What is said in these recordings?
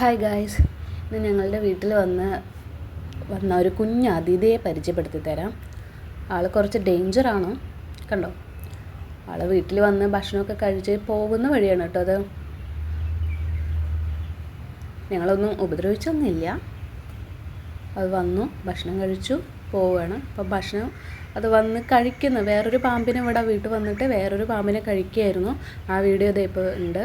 Hi guys ഇന്ന് ഞങ്ങളുടെ വീട്ടിൽ വന്ന് വന്ന ഒരു കുഞ്ഞ് അതിഥിയെ പരിചയപ്പെടുത്തി തരാം. ആൾ കുറച്ച് ഡേഞ്ചറാണ് കണ്ടോ? ആൾ വീട്ടിൽ വന്ന് ഭക്ഷണമൊക്കെ കഴിച്ച് പോകുന്ന വഴിയാണ് കേട്ടോ അത്. ഞങ്ങളൊന്നും ഉപദ്രവിച്ചൊന്നുമില്ല. അത് വന്നു ഭക്ഷണം കഴിച്ചു പോവുകയാണ്. അപ്പം ഭക്ഷണം അത് വന്ന് കഴിക്കുന്ന. വേറൊരു പാമ്പിനെ ഇവിടെ വീട്ടിൽ വന്നിട്ട് വേറൊരു പാമ്പിനെ കഴിക്കുകയായിരുന്നു. ആ വീഡിയോ ഇതേ ഇപ്പോൾ ഉണ്ട്.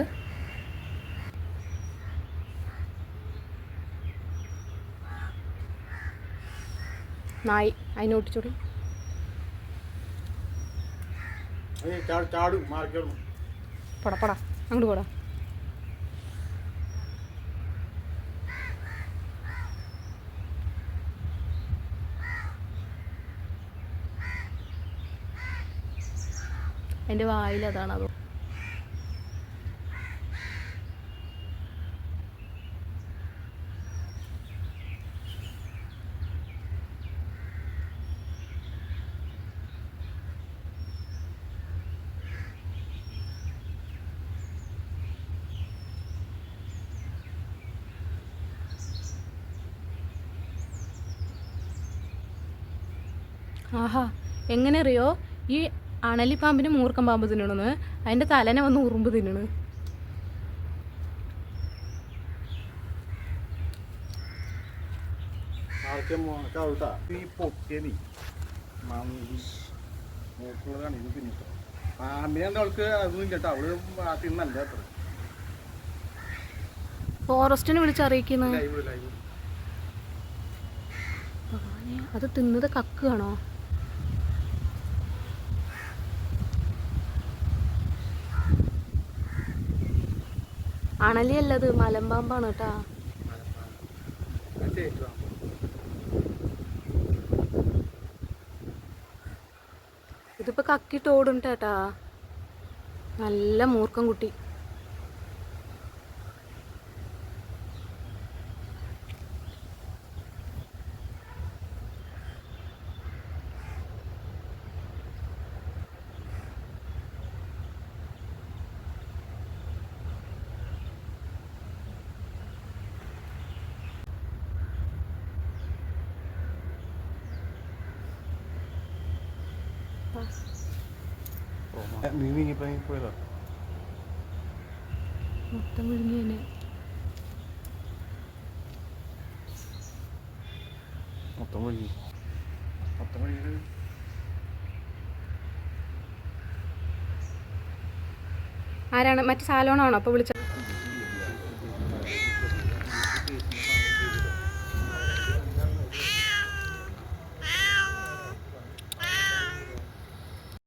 നായി അതിനെ ഒട്ടിച്ചോടി ഏയ് ചാട് ചാടും മാർക്കറും പടാ പടാ അങ്ങോട്ട് പോടാ. എന്റെ വായിൽ അതാണ് അത്. ആഹാ എങ്ങനെ അറിയോ ഈ അണലി പാമ്പിന് മൂർക്കം പാമ്പ് തിന്നണെന്ന് അതിന്റെ തലനെ വന്ന് ഉറുമ്പ് തിന്നണ്. ഈ മന്തി. ഇത് അവൾക്ക് അതൊന്നും കേട്ടോ അവൾ തിന്നല്ല അത്ര. ഫോറസ്റ്റിനെ വിളിച്ചറിയിക്കുന്നത് അത് തിന്നത് കക്കുകയാണോ അണലിയല്ലത് മലമ്പാമ്പാണ് കേട്ടാ. ഇതിപ്പോ കക്കിട്ട് ഓടും കേട്ടാ നല്ല മൂർക്കം കുട്ടി. നീ നീങ്ങിപ്പോ പോയതാ മൊത്തം വിഴുങ്ങിയനെ മൊത്തം വിഴുങ്ങി മൊത്തം വിഴുങ്ങി ആരാണ്? മറ്റു സാലോണാണോ? അപ്പൊ വിളിച്ച